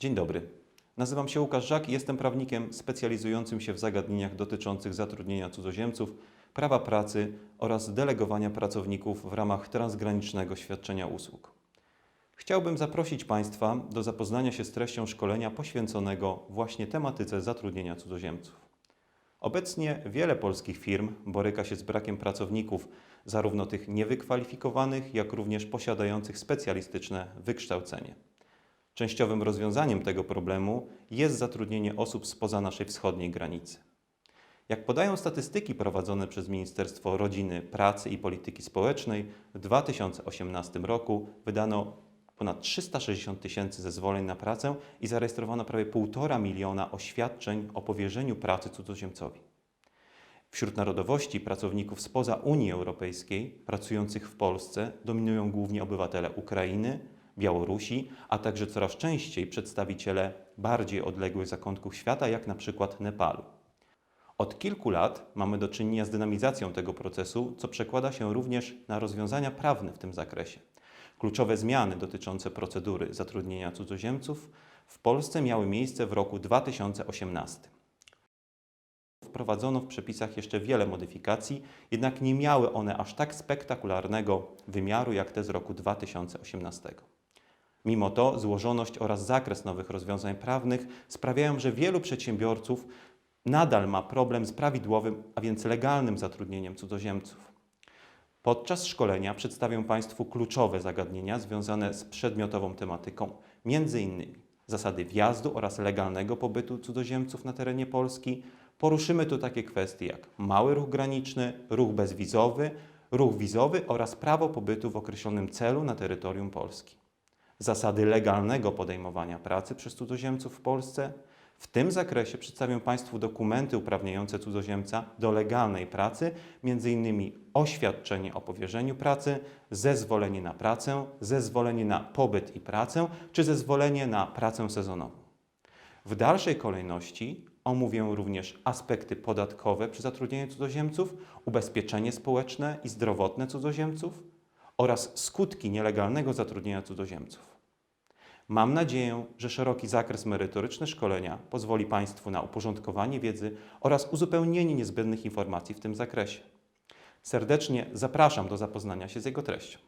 Dzień dobry. Nazywam się Łukasz Żak i jestem prawnikiem specjalizującym się w zagadnieniach dotyczących zatrudnienia cudzoziemców, prawa pracy oraz delegowania pracowników w ramach transgranicznego świadczenia usług. Chciałbym zaprosić Państwa do zapoznania się z treścią szkolenia poświęconego właśnie tematyce zatrudnienia cudzoziemców. Obecnie wiele polskich firm boryka się z brakiem pracowników, zarówno tych niewykwalifikowanych, jak również posiadających specjalistyczne wykształcenie. Częściowym rozwiązaniem tego problemu jest zatrudnienie osób spoza naszej wschodniej granicy. Jak podają statystyki prowadzone przez Ministerstwo Rodziny, Pracy i Polityki Społecznej, w 2018 roku wydano ponad 360 tysięcy zezwoleń na pracę i zarejestrowano prawie 1,5 miliona oświadczeń o powierzeniu pracy cudzoziemcowi. Wśród narodowości pracowników spoza Unii Europejskiej pracujących w Polsce dominują głównie obywatele Ukrainy, Białorusi, a także coraz częściej przedstawiciele bardziej odległych zakątków świata, jak na przykład Nepalu. Od kilku lat mamy do czynienia z dynamizacją tego procesu, co przekłada się również na rozwiązania prawne w tym zakresie. Kluczowe zmiany dotyczące procedury zatrudnienia cudzoziemców w Polsce miały miejsce w roku 2018. Wprowadzono w przepisach jeszcze wiele modyfikacji, jednak nie miały one aż tak spektakularnego wymiaru jak te z roku 2018. Mimo to złożoność oraz zakres nowych rozwiązań prawnych sprawiają, że wielu przedsiębiorców nadal ma problem z prawidłowym, a więc legalnym zatrudnieniem cudzoziemców. Podczas szkolenia przedstawię Państwu kluczowe zagadnienia związane z przedmiotową tematyką, m.in. zasady wjazdu oraz legalnego pobytu cudzoziemców na terenie Polski. Poruszymy tu takie kwestie jak mały ruch graniczny, ruch bezwizowy, ruch wizowy oraz prawo pobytu w określonym celu na terytorium Polski zasady legalnego podejmowania pracy przez cudzoziemców w Polsce. W tym zakresie przedstawię Państwu dokumenty uprawniające cudzoziemca do legalnej pracy, m.in. oświadczenie o powierzeniu pracy, zezwolenie na pracę, zezwolenie na pobyt i pracę, czy zezwolenie na pracę sezonową. W dalszej kolejności omówię również aspekty podatkowe przy zatrudnieniu cudzoziemców, ubezpieczenie społeczne i zdrowotne cudzoziemców oraz skutki nielegalnego zatrudnienia cudzoziemców. Mam nadzieję, że szeroki zakres merytoryczny szkolenia pozwoli Państwu na uporządkowanie wiedzy oraz uzupełnienie niezbędnych informacji w tym zakresie. Serdecznie zapraszam do zapoznania się z jego treścią.